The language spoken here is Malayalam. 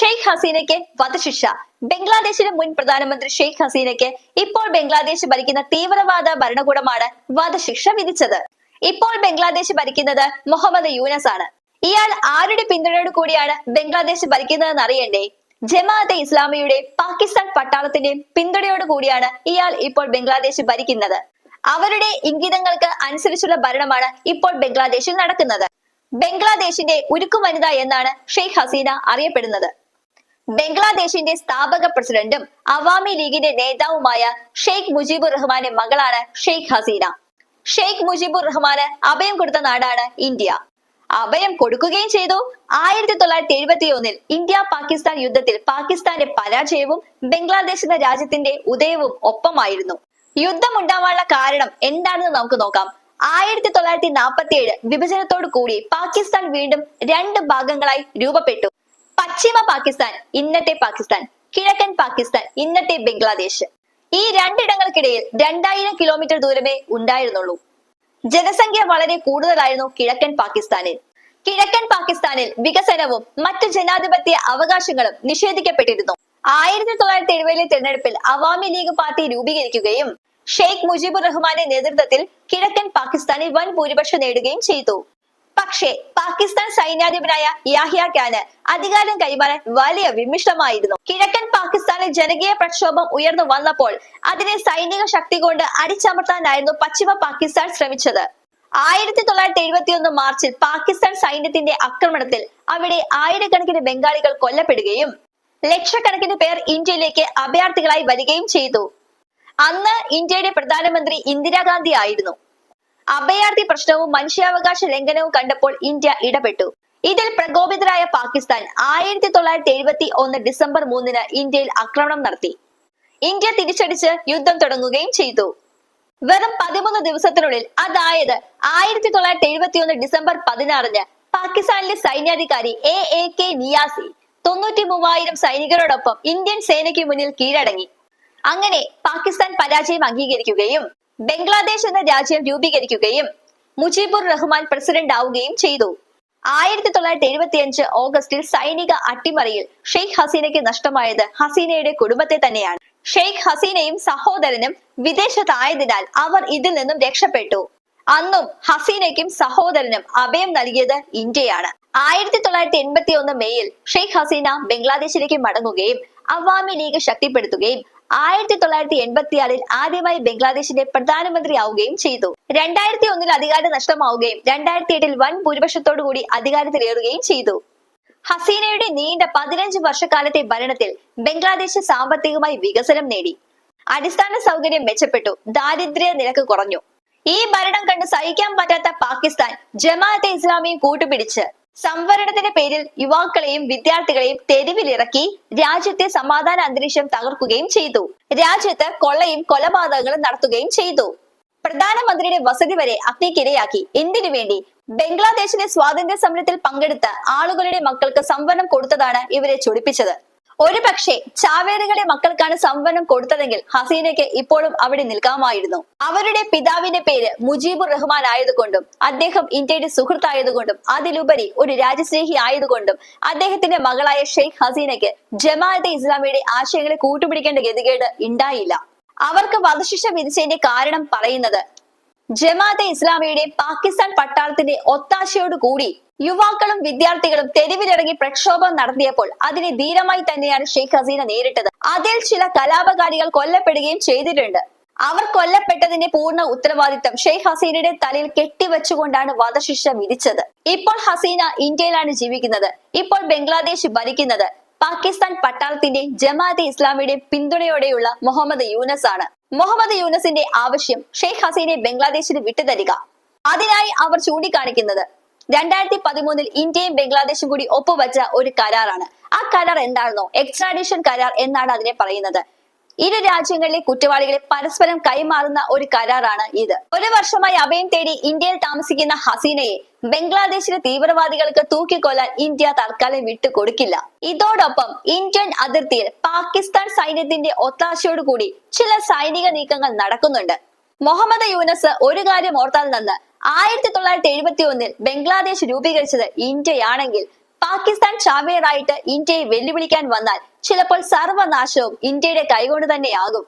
ഷെയ്ഖ് ഹസീനയ്ക്ക് വധശിക്ഷ. ബംഗ്ലാദേശിലെ മുൻ പ്രധാനമന്ത്രി ഷെയ്ഖ് ഹസീനയ്ക്ക് ഇപ്പോൾ ബംഗ്ലാദേശ് ഭരിക്കുന്ന തീവ്രവാദ ഭരണകൂടമാണ് വധശിക്ഷ വിധിച്ചത്. ഇപ്പോൾ ബംഗ്ലാദേശ് ഭരിക്കുന്നത് മുഹമ്മദ് യൂനസ് ആണ്. ഇയാൾ ആരുടെ പിന്തുണയോട് കൂടിയാണ് ബംഗ്ലാദേശ് ഭരിക്കുന്നതെന്ന് അറിയണ്ടേ? ജമാഅത്തെ ഇസ്ലാമിയുടെ പാകിസ്ഥാൻ പട്ടാളത്തിന്റെ പിന്തുണയോട് കൂടിയാണ് ഇയാൾ ഇപ്പോൾ ബംഗ്ലാദേശ് ഭരിക്കുന്നത്. അവരുടെ ഇംഗിതങ്ങൾക്ക് അനുസരിച്ചുള്ള ഭരണമാണ് ഇപ്പോൾ ബംഗ്ലാദേശിൽ നടക്കുന്നത്. ബംഗ്ലാദേശിന്റെ ഉരുക്കു വനിത എന്നാണ് ഷെയ്ഖ് ഹസീന അറിയപ്പെടുന്നത്. ബംഗ്ലാദേശിന്റെ സ്ഥാപക പ്രസിഡന്റും അവാമി ലീഗിന്റെ നേതാവുമായ ഷെയ്ഖ് മുജീബുർ റഹ്മാന്റെ മകളാണ് ഷെയ്ഖ് ഹസീന. ഷെയ്ഖ് മുജീബുർ റഹ്മാന് അഭയം കൊടുത്ത നാടാണ് ഇന്ത്യ. അഭയം കൊടുക്കുകയും ചെയ്തു. ആയിരത്തി തൊള്ളായിരത്തി എഴുപത്തി ഒന്നിൽ ഇന്ത്യ പാകിസ്ഥാൻ യുദ്ധത്തിൽ പാകിസ്ഥാന്റെ പരാജയവും ബംഗ്ലാദേശ് എന്ന രാജ്യത്തിന്റെ ഉദയവും ഒപ്പമായിരുന്നു. യുദ്ധം ഉണ്ടാവാനുള്ള കാരണം എന്താണെന്ന് നമുക്ക് നോക്കാം. ആയിരത്തി തൊള്ളായിരത്തി നാൽപ്പത്തി ഏഴ് വിഭജനത്തോടു കൂടി പാകിസ്ഥാൻ വീണ്ടും രണ്ട് ഭാഗങ്ങളായി രൂപപ്പെട്ടു. പശ്ചിമ പാകിസ്ഥാൻ ഇന്നത്തെ പാകിസ്ഥാൻ കിഴക്കൻ പാകിസ്ഥാൻ ഇന്നത്തെ ബംഗ്ലാദേശ്. ഈ രണ്ടിടങ്ങൾക്കിടയിൽ രണ്ടായിരം കിലോമീറ്റർ ദൂരമേ ഉണ്ടായിരുന്നുള്ളൂ. ജനസംഖ്യ വളരെ കൂടുതലായിരുന്നു കിഴക്കൻ പാകിസ്ഥാനിൽ. കിഴക്കൻ പാകിസ്ഥാനിൽ വികസനവും മറ്റു ജനാധിപത്യ അവകാശങ്ങളും നിഷേധിക്കപ്പെട്ടിരുന്നു. ആയിരത്തി തൊള്ളായിരത്തി എഴുപതിലെ തെരഞ്ഞെടുപ്പിൽ അവാമി ലീഗ് പാർട്ടി രൂപീകരിക്കുകയും ഷെയ്ഖ് മുജീബുർ റഹ്മാന്റെ നേതൃത്വത്തിൽ കിഴക്കൻ പാകിസ്ഥാനിൽ വൻ ഭൂരിപക്ഷം നേടുകയും ചെയ്തു. പക്ഷേ പാകിസ്ഥാൻ സൈന്യാധിപനായ യാഹിയ ഖാന് അധികാരം കൈമാറാൻ വലിയ വിമിഷ്ടമായിരുന്നു. കിഴക്കൻ പാകിസ്ഥാനിൽ ജനകീയ പ്രക്ഷോഭം ഉയർന്നു വന്നപ്പോൾ അതിനെ സൈനിക ശക്തി കൊണ്ട് അടിച്ചമർത്താനായിരുന്നു പശ്ചിമ പാകിസ്ഥാൻ ശ്രമിച്ചത്. ആയിരത്തി തൊള്ളായിരത്തി എഴുപത്തി ഒന്ന് മാർച്ചിൽ പാകിസ്ഥാൻ സൈന്യത്തിന്റെ ആക്രമണത്തിൽ അവിടെ ആയിരക്കണക്കിന് ബംഗാളികൾ കൊല്ലപ്പെടുകയും ലക്ഷക്കണക്കിന് പേർ ഇന്ത്യയിലേക്ക് അഭയാർത്ഥികളായി വരികയും ചെയ്തു. അന്ന് ഇന്ത്യയുടെ പ്രധാനമന്ത്രി ഇന്ദിരാഗാന്ധി ആയിരുന്നു. അഭയാർത്ഥി പ്രശ്നവും മനുഷ്യാവകാശ ലംഘനവും കണ്ടപ്പോൾ ഇന്ത്യ ഇടപെട്ടു. ഇതിൽ പ്രകോപിതരായ പാകിസ്ഥാൻ ആയിരത്തി തൊള്ളായിരത്തി എഴുപത്തി ഒന്ന് ഡിസംബർ മൂന്നിന് ഇന്ത്യയിൽ ആക്രമണം നടത്തി. ഇന്ത്യ തിരിച്ചടിച്ച് യുദ്ധം തുടങ്ങുകയും ചെയ്തു. വെറും പതിമൂന്ന് ദിവസത്തിനുള്ളിൽ അതായത് ആയിരത്തി തൊള്ളായിരത്തി എഴുപത്തി ഒന്ന് ഡിസംബർ പതിനാറിന് പാകിസ്ഥാനിലെ സൈന്യാധികാരി എ എ കെ നിയാസി തൊണ്ണൂറ്റി മൂവായിരം സൈനികരോടൊപ്പം ഇന്ത്യൻ സേനയ്ക്ക് മുന്നിൽ കീഴടങ്ങി. അങ്ങനെ പാകിസ്ഥാൻ പരാജയം അംഗീകരിക്കുകയും ബംഗ്ലാദേശ് എന്ന രാജ്യം രൂപീകരിക്കുകയും മുജീബുർ റഹ്മാൻ പ്രസിഡന്റ് ആവുകയും ചെയ്തു. ആയിരത്തി തൊള്ളായിരത്തി എഴുപത്തി അഞ്ച് ഓഗസ്റ്റിൽ സൈനിക അട്ടിമറിയിൽ ഷെയ്ഖ് ഹസീനയ്ക്ക് നഷ്ടമായത് ഹസീനയുടെ കുടുംബത്തെ തന്നെയാണ്. ഷെയ്ഖ് ഹസീനയും സഹോദരനും വിദേശത്തായതിനാൽ അവർ ഇതിൽ നിന്നും രക്ഷപ്പെട്ടു. അന്നും ഹസീനയ്ക്കും സഹോദരനും അഭയം നൽകിയത് ഇന്ത്യയാണ്. ആയിരത്തി തൊള്ളായിരത്തി എൺപത്തി ഒന്ന് മെയ്യിൽ ഷെയ്ഖ് ഹസീന ബംഗ്ലാദേശിലേക്ക് മടങ്ങുകയും അവാമി ലീഗ് ശക്തിപ്പെടുത്തുകയും ആയിരത്തി തൊള്ളായിരത്തി എൺപത്തിയാറിൽ ആദ്യമായി ബംഗ്ലാദേശിന്റെ പ്രധാനമന്ത്രി ആവുകയും ചെയ്തു. രണ്ടായിരത്തി ഒന്നിൽ അധികാരം നഷ്ടമാവുകയും രണ്ടായിരത്തി എട്ടിൽ വൻ ഭൂരിപക്ഷത്തോടു കൂടി അധികാരത്തിലേറുകയും ചെയ്തു. ഹസീനയുടെ നീണ്ട പതിനഞ്ച് വർഷക്കാലത്തെ ഭരണത്തിൽ ബംഗ്ലാദേശ് സാമ്പത്തികമായി വികസനം നേടി. അടിസ്ഥാന സൗകര്യം മെച്ചപ്പെട്ടു. ദാരിദ്ര്യ നിരക്ക് കുറഞ്ഞു. ഈ ഭരണം കണ്ട് സഹിക്കാൻ പറ്റാത്ത പാകിസ്ഥാൻ ജമാഅത്തെ ഇസ്ലാമിയും കൂട്ടുപിടിച്ച് സംവരണത്തിന്റെ പേരിൽ യുവാക്കളെയും വിദ്യാർത്ഥികളെയും തെരുവിലിറക്കി രാജ്യത്തെ സമാധാന അന്തരീക്ഷം തകർക്കുകയും ചെയ്തു. രാജ്യത്ത് കൊള്ളയും കൊലപാതകങ്ങളും നടത്തുകയും ചെയ്തു. പ്രധാനമന്ത്രിയുടെ വസതി വരെ അഗ്നിക്കിരയാക്കി. എന്തിനു വേണ്ടി? ബംഗ്ലാദേശിലെ സ്വാതന്ത്ര്യ സമരത്തിൽ പങ്കെടുത്ത ആളുകളുടെ മക്കൾക്ക് സംവരണം കൊടുത്തതാണ് ഇവരെ ചൊടിപ്പിച്ചത്. ഒരു പക്ഷേ ചാവേറുകളെ മക്കൾക്കാണ് സംവരണം കൊടുത്തതെങ്കിൽ ഹസീനയ്ക്ക് ഇപ്പോഴും അവിടെ നിൽക്കാമായിരുന്നു. അവരുടെ പിതാവിന്റെ പേര് മുജീബുർ റഹ്മാൻ ആയതുകൊണ്ടും അദ്ദേഹം ഇന്ത്യയുടെ സുഹൃത്തായതുകൊണ്ടും അതിലുപരി ഒരു രാജ്യസ്നേഹി ആയതുകൊണ്ടും അദ്ദേഹത്തിന്റെ മകളായ ഷെയ്ഖ് ഹസീനയ്ക്ക് ജമാഅത്തെ ഇസ്ലാമിയുടെ ആശയങ്ങളെ കൂട്ടുപിടിക്കേണ്ട ഗതികേട് ഉണ്ടായില്ല. അവർക്ക് വധശിക്ഷ വിധിച്ചതിന്റെ കാരണം പറയുന്നത് ജമാഅത്തെ ഇസ്ലാമിയുടെ പാകിസ്ഥാൻ പട്ടാളത്തിന്റെ ഒത്താശയോട് കൂടി യുവാക്കളും വിദ്യാർത്ഥികളും തെരുവിലിറങ്ങി പ്രക്ഷോഭം നടത്തിയപ്പോൾ അതിനെ ധീരമായി തന്നെയാണ് ഷെയ്ഖ് ഹസീന നേരിട്ടത്. അതിൽ ചില കലാപകാരികൾ കൊല്ലപ്പെടുകയും ചെയ്തിട്ടുണ്ട്. അവർ കൊല്ലപ്പെട്ടതിന്റെ പൂർണ ഉത്തരവാദിത്തം ഷെയ്ഖ് ഹസീനയുടെ തലയിൽ കെട്ടിവെച്ചുകൊണ്ടാണ് വധശിക്ഷ വിധിച്ചത്. ഇപ്പോൾ ഹസീന ഇന്ത്യയിലാണ് ജീവിക്കുന്നത്. ഇപ്പോൾ ബംഗ്ലാദേശ് ഭരിക്കുന്നത് പാകിസ്ഥാൻ പട്ടാളത്തിന്റെ ജമാഅത്തെ ഇസ്ലാമിയുടെ പിന്തുണയോടെയുള്ള മുഹമ്മദ് യൂനസ് ആണ്. മുഹമ്മദ് യൂനസിന്റെ ആവശ്യം ഷെയ്ഖ് ഹസീനെ ബംഗ്ലാദേശിന് വിട്ടുതരിക. അതിനായി അവർ ചൂണ്ടിക്കാണിക്കുന്നത്. രണ്ടായിരത്തി പതിമൂന്നിൽ ഇന്ത്യയും ബംഗ്ലാദേശും കൂടി ഒപ്പുവച്ച ഒരു കരാറാണ്. ആ കരാർ എന്താണെന്നോ? എക്സ്ട്രാഡിഷൻ കരാർ എന്നാണ് അതിനെ പറയുന്നത്. ഇരു രാജ്യങ്ങളിലെ കുറ്റവാളികളെ പരസ്പരം കൈമാറുന്ന ഒരു കരാറാണ് ഇത്. ഒരു വർഷമായി അഭയം തേടി ഇന്ത്യയിൽ താമസിക്കുന്ന ഹസീനയെ ബംഗ്ലാദേശിലെ തീവ്രവാദികൾക്ക് തൂക്കിക്കൊല്ലാൻ ഇന്ത്യ തൽക്കാലം വിട്ടുകൊടുക്കില്ല. ഇതോടൊപ്പം ഇന്ത്യൻ അതിർത്തിയിൽ പാകിസ്ഥാൻ സൈന്യത്തിന്റെ ഒത്താശയോടുകൂടി ചില സൈനിക നീക്കങ്ങൾ നടക്കുന്നുണ്ട്. മുഹമ്മദ് യൂനസ് ഒരു കാര്യം ഓർത്താൽ നിന്ന് ആയിരത്തി തൊള്ളായിരത്തി എഴുപത്തി ഒന്നിൽ ബംഗ്ലാദേശ് രൂപീകരിച്ചത് ഇന്ത്യയാണെങ്കിൽ പാകിസ്ഥാൻ ചാവേറായിട്ട് ഇന്ത്യയെ വെല്ലുവിളിക്കാൻ വന്നാൽ ചിലപ്പോൾ സർവനാശവും ഇന്ത്യയുടെ കൈകൊണ്ട് തന്നെയാകും.